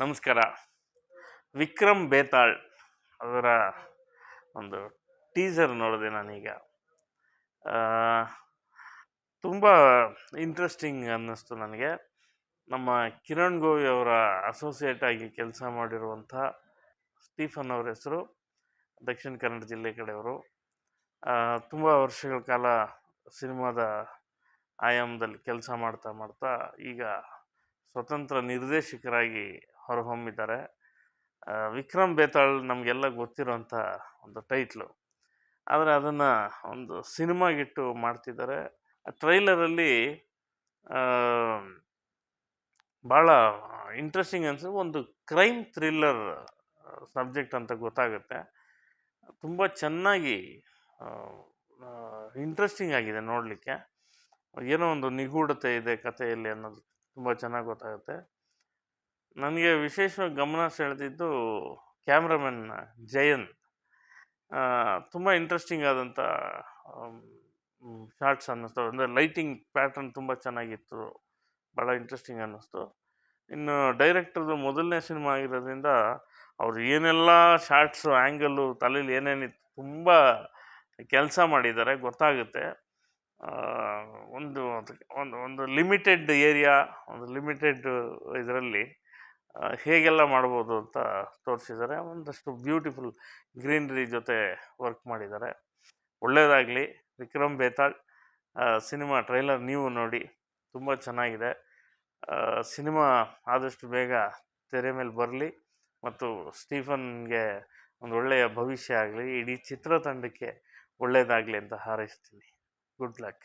ನಮಸ್ಕಾರ. ವಿಕ್ರಮ್ ಬೇತಾಳ್ ಅದರ ಒಂದು ಟೀಸರ್ ನೋಡಿದೆ ನಾನೀಗ. ತುಂಬ ಇಂಟ್ರೆಸ್ಟಿಂಗ್ ಅನ್ನಿಸ್ತು ನನಗೆ. ನಮ್ಮ ಕಿರಣ್ ಗೋವಿ ಅವರ ಅಸೋಸಿಯೇಟ್ ಆಗಿ ಕೆಲಸ ಮಾಡಿರುವಂಥ ಸ್ಟೀಫನ್ ಅವರ ಹೆಸರು, ದಕ್ಷಿಣ ಕನ್ನಡ ಜಿಲ್ಲೆ ಕಡೆಯವರು. ತುಂಬ ವರ್ಷಗಳ ಕಾಲ ಸಿನಿಮಾದ ಆಯಾಮದಲ್ಲಿ ಕೆಲಸ ಮಾಡ್ತಾ ಮಾಡ್ತಾ ಈಗ ಸ್ವತಂತ್ರ ನಿರ್ದೇಶಕರಾಗಿ ಹೊರಹೊಮ್ಮಿದ್ದಾರೆ ಆ, ವಿಕ್ರಮ್ ಬೇತಾಳ್ ನಮಗೆಲ್ಲ ಗೊತ್ತಿರೋಂಥ ಒಂದು ಟೈಟ್ಲು. ಆದರೆ ಅದನ್ನು ಒಂದು ಸಿನಿಮಾಗಿಟ್ಟು ಮಾಡ್ತಿದ್ದಾರೆ. ಟ್ರೈಲರಲ್ಲಿ ಭಾಳ ಇಂಟ್ರೆಸ್ಟಿಂಗ್ ಅನ್ಸ ಒಂದು ಕ್ರೈಮ್ ಥ್ರಿಲ್ಲರ್ ಸಬ್ಜೆಕ್ಟ್ ಅಂತ ಗೊತ್ತಾಗುತ್ತೆ. ತುಂಬ ಚೆನ್ನಾಗಿ ಇಂಟ್ರೆಸ್ಟಿಂಗ್ ಆಗಿದೆ ನೋಡಲಿಕ್ಕೆ. ಏನೋ ಒಂದು ನಿಗೂಢತೆ ಇದೆ ಕಥೆಯಲ್ಲಿ ಅನ್ನೋದು ತುಂಬ ಚೆನ್ನಾಗಿ ಗೊತ್ತಾಗುತ್ತೆ. ನನಗೆ ವಿಶೇಷವಾಗಿ ಗಮನ ಸೆಳೆದಿದ್ದು ಕ್ಯಾಮ್ರಾಮನ್ ಜಯನ್. ತುಂಬ ಇಂಟ್ರೆಸ್ಟಿಂಗ್ ಆದಂಥ ಶಾರ್ಟ್ಸ್ ಅನ್ನಿಸ್ತು. ಅಂದರೆ ಲೈಟಿಂಗ್ ಪ್ಯಾಟರ್ನ್ ತುಂಬ ಚೆನ್ನಾಗಿತ್ತು. ಭಾಳ ಇಂಟ್ರೆಸ್ಟಿಂಗ್ ಅನ್ನಿಸ್ತು. ಇನ್ನು ಡೈರೆಕ್ಟರ್ದು ಮೊದಲನೇ ಸಿನಿಮಾ ಆಗಿರೋದ್ರಿಂದ ಅವ್ರು ಏನೆಲ್ಲ ಶಾರ್ಟ್ಸು ಆ್ಯಂಗಲ್ಲು ತಲೆಯಲ್ಲಿ ಏನೇನಿತ್ತು ತುಂಬ ಕೆಲಸ ಮಾಡಿದ್ದಾರೆ, ಗೊತ್ತಾಗುತ್ತೆ. ಒಂದು ಒಂದು ಒಂದು ಲಿಮಿಟೆಡ್ ಏರಿಯಾ ಒಂದು ಲಿಮಿಟೆಡ್ ಇದರಲ್ಲಿ ಹೇಗೆಲ್ಲ ಮಾಡ್ಬೋದು ಅಂತ ತೋರಿಸಿದ್ದಾರೆ. ಒಂದಷ್ಟು ಬ್ಯೂಟಿಫುಲ್ ಗ್ರೀನ್ರಿ ಜೊತೆ ವರ್ಕ್ ಮಾಡಿದ್ದಾರೆ. ಒಳ್ಳೆಯದಾಗಲಿ ವಿಕ್ರಮ್ ಬೇತಾಳ್ ಸಿನಿಮಾ ಟ್ರೈಲರ್ ನೀವು ನೋಡಿ, ತುಂಬ ಚೆನ್ನಾಗಿದೆ. ಸಿನಿಮಾ ಆದಷ್ಟು ಬೇಗ ತೆರೆ ಮೇಲೆ ಬರಲಿ ಮತ್ತು ಸ್ಟೀಫನ್ಗೆ ಒಂದು ಒಳ್ಳೆಯ ಭವಿಷ್ಯ ಆಗಲಿ, ಇಡೀ ಚಿತ್ರತಂಡಕ್ಕೆ ಒಳ್ಳೆಯದಾಗಲಿ ಅಂತ ಹಾರೈಸ್ತೀನಿ. Good luck.